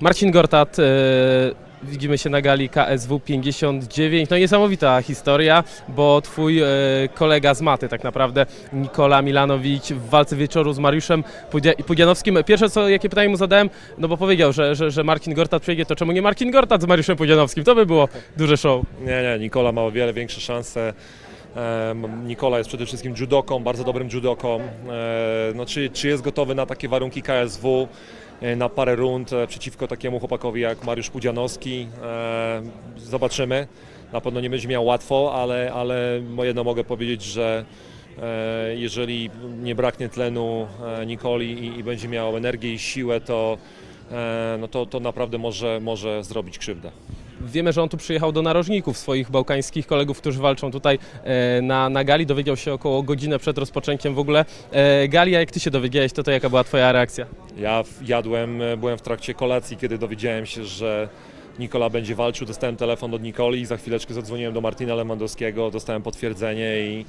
Marcin Gortat, e, widzimy się na gali KSW 59. No niesamowita historia, bo twój e, kolega z maty tak naprawdę, Nikola Milanowicz w walce wieczoru z Mariuszem Pudzianowskim. Pierwsze co, jakie pytanie mu zadałem, no bo powiedział, że, że, że Marcin Gortat przyjdzie, to czemu nie Marcin Gortat z Mariuszem Pudzianowskim? To by było duże show. Nie, nie, Nikola ma o wiele większe szanse. Nikola jest przede wszystkim judoką, bardzo dobrym judoką. E, No, czy, czy jest gotowy na takie warunki KSW, e, na parę rund e, przeciwko takiemu chłopakowi jak Mariusz Pudzianowski? Zobaczymy. Na pewno nie będzie miał łatwo, ale, ale jedno mogę powiedzieć, że jeżeli nie braknie tlenu Nikoli i, i będzie miał energię i siłę, to, no to, to naprawdę może, może zrobić krzywdę. Wiemy, że on tu przyjechał do narożników swoich bałkańskich kolegów, którzy walczą tutaj e, na, na gali. Dowiedział się około godzinę przed rozpoczęciem w ogóle e, gali, a jak ty się dowiedziałeś, to, to jaka była twoja reakcja? Ja jadłem, e, byłem w trakcie kolacji, kiedy dowiedziałem się, że Nikola będzie walczył. Dostałem telefon od Nikoli i za chwileczkę zadzwoniłem do Martina Lewandowskiego, dostałem potwierdzenie i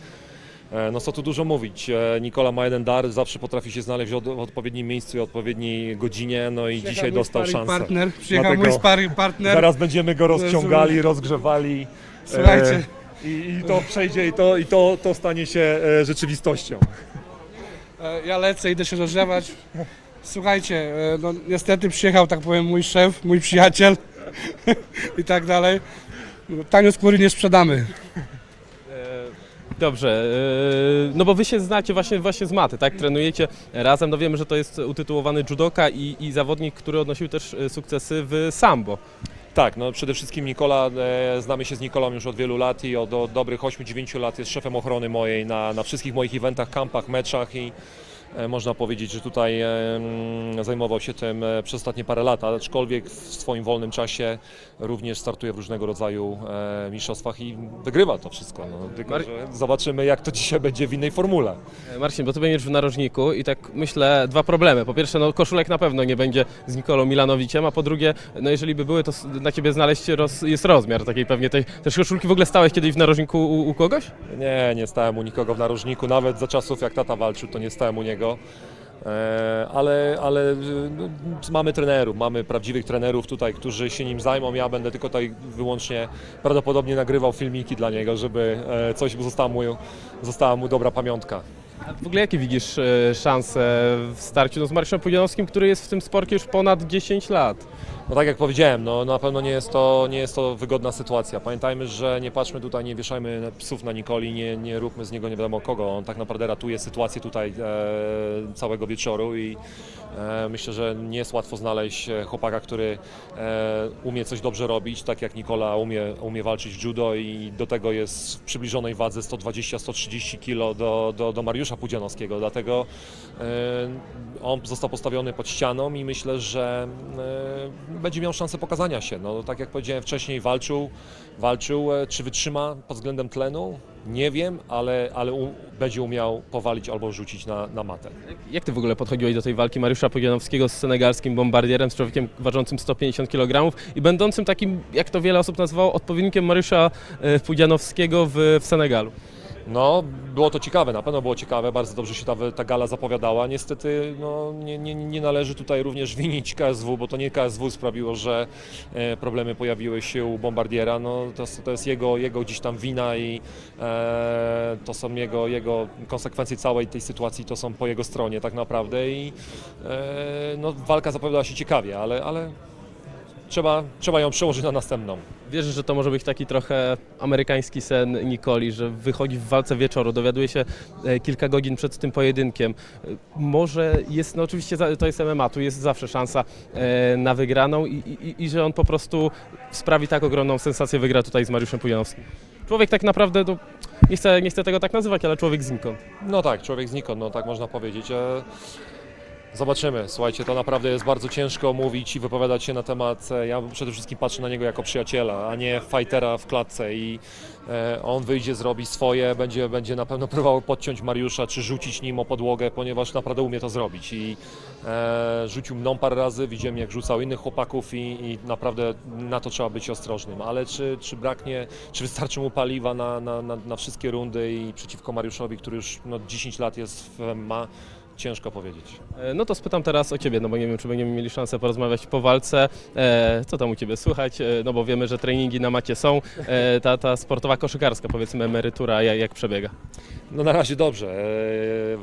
no co tu dużo mówić. E, Nikola ma jeden dar, zawsze potrafi się znaleźć w od- w odpowiednim miejscu i odpowiedniej godzinie, no i Przyjechał dzisiaj dostał szansę. Partner, przyjechał Dlatego mój sparring partner. Zaraz będziemy go rozciągali, rozgrzewali. e, Słuchajcie, I, I to przejdzie i to, i to, to stanie się e, rzeczywistością. e, ja lecę, idę się rozgrzewać. Słuchajcie, e, no niestety przyjechał, tak powiem, mój szef, mój przyjaciel i tak dalej. Tanio skóry nie sprzedamy. Dobrze, e, no bo wy się znacie właśnie, właśnie z maty, tak? Trenujecie razem, no wiemy, że to jest utytułowany judoka i, i zawodnik, który odnosił też e, sukcesy w sambo. Tak, no przede wszystkim Nikola, e, znamy się z Nikolą już od wielu lat i od, od dobrych 8-9 lat jest szefem ochrony mojej na, na wszystkich moich eventach, kampach, meczach i można powiedzieć, że tutaj e, mm, zajmował się tym e, przez ostatnie parę lat, aczkolwiek w swoim wolnym czasie również startuje w różnego rodzaju e, mistrzostwach i wygrywa to wszystko. No, tylko, Mar- zobaczymy jak to dzisiaj będzie w innej formule. E, Marcin, bo ty będziesz w narożniku i tak myślę dwa problemy. Po pierwsze, no koszulek na pewno nie będzie z Nikolą Milanowiciem, a po drugie, no jeżeli by były, to na ciebie znaleźć roz, jest rozmiar takiej pewnie tej. Też koszulki w ogóle stałeś kiedyś w narożniku u, u kogoś? Nie, nie stałem u nikogo w narożniku, nawet za czasów jak tata walczył, to nie stałem u niego. E, Ale, ale no, mamy trenerów, mamy prawdziwych trenerów tutaj, którzy się nim zajmą. Ja będę tylko tutaj wyłącznie prawdopodobnie nagrywał filmiki dla niego, żeby e, coś została mu, została mu dobra pamiątka. W ogóle jakie widzisz e, szanse w starciu no, z Mariuszem Pudzianowskim, który jest w tym sporcie już ponad 10 lat? No tak jak powiedziałem, no, na pewno nie jest, to, nie jest to wygodna sytuacja. Pamiętajmy, że nie patrzmy tutaj, nie wieszajmy psów na Nikoli, nie, nie róbmy z niego nie wiadomo kogo. On tak naprawdę ratuje sytuację tutaj e, całego wieczoru i e, myślę, że nie jest łatwo znaleźć e, chłopaka, który e, umie coś dobrze robić, tak jak Nikola umie, umie walczyć w judo i do tego jest w przybliżonej wadze 120-130 kg do, do, do Mariusza Pudzianowskiego. Dlatego e, on został postawiony pod ścianą i myślę, że e, będzie miał szansę pokazania się. No, tak jak powiedziałem wcześniej, walczył, walczył. E, Czy wytrzyma pod względem tlenu? Nie wiem, ale, ale u, będzie umiał powalić albo rzucić na, na matę. Jak ty w ogóle podchodziłeś do tej walki Mariusza Pudzianowskiego z senegalskim bombardierem, z człowiekiem ważącym 150 kg i będącym takim, jak to wiele osób nazwało, odpowiednikiem Mariusza Pudzianowskiego w, w Senegalu? No, było to ciekawe, na pewno było ciekawe, bardzo dobrze się ta, ta gala zapowiadała. Niestety no, nie, nie, nie należy tutaj również winić KSW, bo to nie KSW sprawiło, że e, problemy pojawiły się u Bombardiera. No, to, to jest jego, jego gdzieś tam wina i e, to są jego, jego konsekwencje całej tej sytuacji, to są po jego stronie tak naprawdę i e, no, walka zapowiadała się ciekawie, ale, ale trzeba, trzeba ją przełożyć na następną. Wierzysz, że to może być taki trochę amerykański sen Nikoli, że wychodzi w walce wieczoru, dowiaduje się e, kilka godzin przed tym pojedynkiem. E, Może jest, no oczywiście to jest MMA, tu jest zawsze szansa e, na wygraną i, i, i że on po prostu sprawi tak ogromną sensację, wygra tutaj z Mariuszem Pujanowskim. Człowiek tak naprawdę, no, nie, chcę, nie chcę tego tak nazywać, ale człowiek znikąd. No tak, człowiek znikąd, no tak można powiedzieć. E, Zobaczymy. Słuchajcie, to naprawdę jest bardzo ciężko mówić i wypowiadać się na temat. e, Ja przede wszystkim patrzę na niego jako przyjaciela, a nie fightera w klatce i e, on wyjdzie, zrobi swoje, będzie, będzie na pewno próbował podciąć Mariusza czy rzucić nim o podłogę, ponieważ naprawdę umie to zrobić i e, rzucił mną parę razy, widziałem jak rzucał innych chłopaków i, i naprawdę na to trzeba być ostrożnym, ale czy, czy braknie, czy wystarczy mu paliwa na, na, na, na wszystkie rundy i przeciwko Mariuszowi, który już no, 10 lat jest w MMA, ciężko powiedzieć. E, No to spytam teraz o Ciebie, no bo nie wiem, czy będziemy mieli szansę porozmawiać po walce. E, co tam u Ciebie słychać? E, no bo wiemy, że treningi na macie są. E, ta, ta sportowa koszykarska, powiedzmy, emerytura, jak, jak przebiega? No na razie dobrze. E,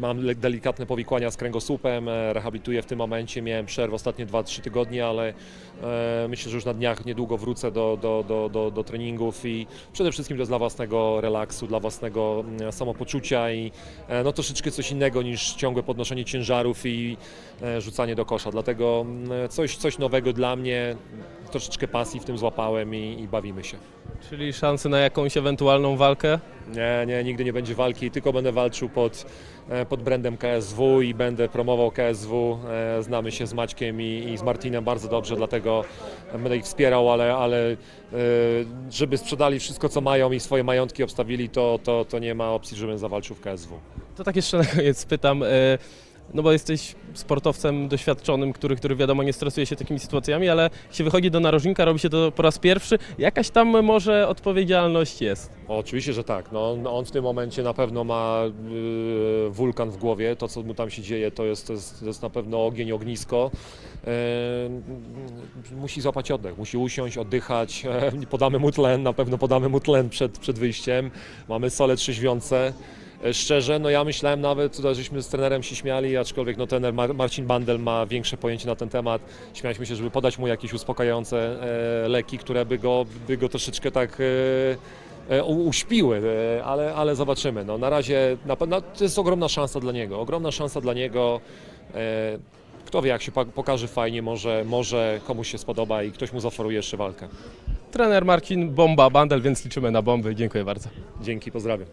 Mam delikatne powikłania z kręgosłupem, e, rehabilituję w tym momencie. Miałem przerwę ostatnie 2-3 tygodnie, ale e, myślę, że już na dniach niedługo wrócę do, do, do, do, do treningów i przede wszystkim to jest dla własnego relaksu, dla własnego mm, samopoczucia i e, no troszeczkę coś innego niż ciągłe podnoszenie ciężarów i rzucanie do kosza. Dlatego mm, coś, coś nowego dla mnie, troszeczkę pasji w tym złapałem i, i bawimy się. Czyli szanse na jakąś ewentualną walkę? Nie, nie, nigdy nie będzie walki, tylko będę walczył pod, e, pod brandem KSW i będę promował KSW. E, Znamy się z Maćkiem i, i z Martinem bardzo dobrze, dlatego będę ich wspierał, ale, ale e, żeby sprzedali wszystko, co mają i swoje majątki obstawili, to, to, to nie ma opcji, żebym zawalczył w KSW. To tak jeszcze na koniec pytam, e, no bo jesteś sportowcem doświadczonym, który, który wiadomo nie stresuje się takimi sytuacjami, ale się wychodzi do narożnika, robi się to po raz pierwszy. Jakaś tam może odpowiedzialność jest. Oczywiście, że tak. No, on- on w tym momencie na pewno ma y, wulkan w głowie. To, co mu tam się dzieje, to jest, to jest, to jest na pewno ogień, ognisko. E, musi złapać oddech, musi usiąść, oddychać. Podamy mu tlen, na pewno podamy mu tlen przed, przed wyjściem. Mamy sole trzeźwiące. E, Szczerze, no ja myślałem nawet, tutaj żeśmy z trenerem się śmiali, aczkolwiek no, trener Mar- Marcin Bandel ma większe pojęcie na ten temat. Śmialiśmy się, żeby podać mu jakieś uspokajające e, leki, które by go, by go troszeczkę tak e, e, uśpiły, e, ale, ale zobaczymy. No, na razie na pewno to jest ogromna szansa dla niego, ogromna szansa dla niego. E, Kto wie, jak się pokaże fajnie, może, może komuś się spodoba i ktoś mu zaoferuje jeszcze walkę. Trener Marcin Bomba Bandel, więc liczymy na bomby. Dziękuję bardzo. Dzięki, pozdrawiam.